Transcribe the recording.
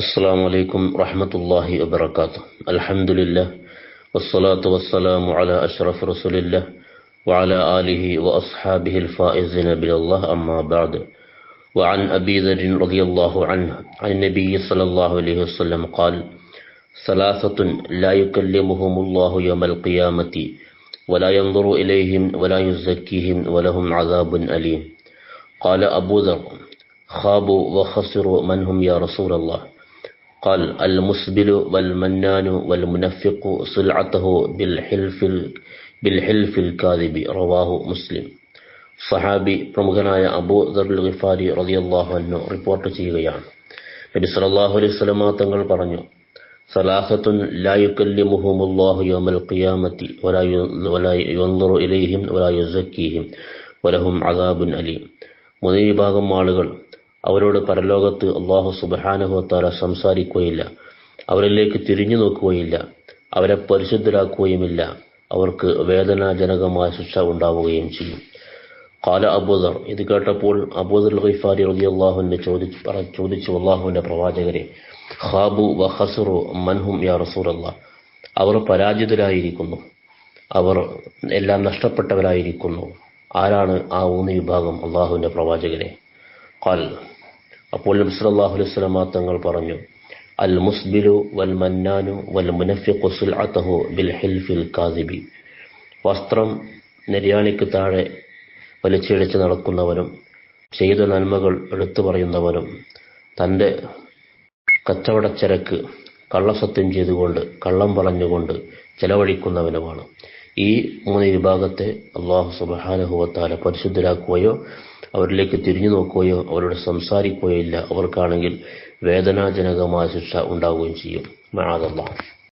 السلام عليكم ورحمة الله وبركاته. الحمد لله والصلاة والسلام على أشرف رسول الله وعلى آله وأصحابه الفائزين بالله أما بعد وعن أبي ذر رضي الله عنه عن النبي صلى الله عليه وسلم قال ثلاثة لا يكلمهم الله يوم القيامة ولا ينظر إليهم ولا يزكيهم ولهم عذاب أليم. قال أبو ذر خابوا وخسروا من هم يا رسول الله. قال المسبل والمنان والمنفق سلعته بالحلف بالحلف الكاذب رواه مسلم സഹാബി പ്രമുഖനായ അബൂ ദർൽ ഗിഫാരി റളിയല്ലാഹു അൻഹു റിപ്പോർട്ട് ചെയ്യുകയാണ് നബി സല്ലല്ലാഹു അലൈഹി വസല്ലമ തങ്ങൾ പറഞ്ഞു സലാസത്തുൻ ലാ യുകല്ലിമുഹുമുല്ലാഹു യൗമൽ ഖിയാമത്തി വലാ വലാ യൻദുറു ഇലൈഹിം വലാ യുസക്കീഹിം വലഹും അദാബുൻ അലീം മൂന്ന് വിഭാഗം ആളുകൾ അവരോട് പരലോകത്ത് അള്ളാഹു സുബഹാനുഹത്താല സംസാരിക്കുകയില്ല. അവരിലേക്ക് തിരിഞ്ഞു നോക്കുകയില്ല. അവരെ പരിശുദ്ധരാക്കുകയുമില്ല. അവർക്ക് വേദനാജനകമായ ശിക്ഷ ഉണ്ടാവുകയും ചെയ്യും. കാല അബൂദർ. ഇത് കേട്ടപ്പോൾ അബൂദർ ഖിഫാരി റബി അള്ളാഹുവിനെ ചോദിച്ചു ചോദിച്ചു അള്ളാഹുവിന്റെ പ്രവാചകരെ ഖാബു വ ഹസറു മൻഹും യാ റസൂലല്ലാ അവർ പരാജിതരായിരിക്കുന്നു. അവർ എല്ലാം നഷ്ടപ്പെട്ടവരായിരിക്കുന്നു. ആരാണ് ആ മൂന്ന് വിഭാഗം അള്ളാഹുവിന്റെ പ്രവാചകരെ? അപ്പോൾ അലൈഹി തങ്ങൾ പറഞ്ഞു അൽ മുസ്ബിലു വൽ മന്നാനു വൽ മുനഫിഖു സുൽഅതഹു ബിൽ ഹിൽഫിൽ കാസിബി. വസ്ത്രം നെര്യാണിക്ക് താഴെ വലിച്ചിഴച്ച് നടക്കുന്നവനും ചെയ്ത നന്മകൾ എടുത്തു പറയുന്നവനും തന്റെ കച്ചവടച്ചരക്ക് കള്ളസത്യം ചെയ്തുകൊണ്ട് കള്ളം പറഞ്ഞുകൊണ്ട് ചെലവഴിക്കുന്നവനുമാണ്. ഈ മൂന്ന് വിഭാഗത്തെ അള്ളാഹു സുബഹാനുഭവത്താല പരിശുദ്ധരാക്കുകയോ അവരിലേക്ക് തിരിഞ്ഞു നോക്കുകയോ അവരോട് സംസാരിക്കുകയോ ഇല്ല. അവർക്കാണെങ്കിൽ വേദനാജനകമായ ശിക്ഷ ഉണ്ടാവുകയും ചെയ്യും. മഴാതല്ലാഹ്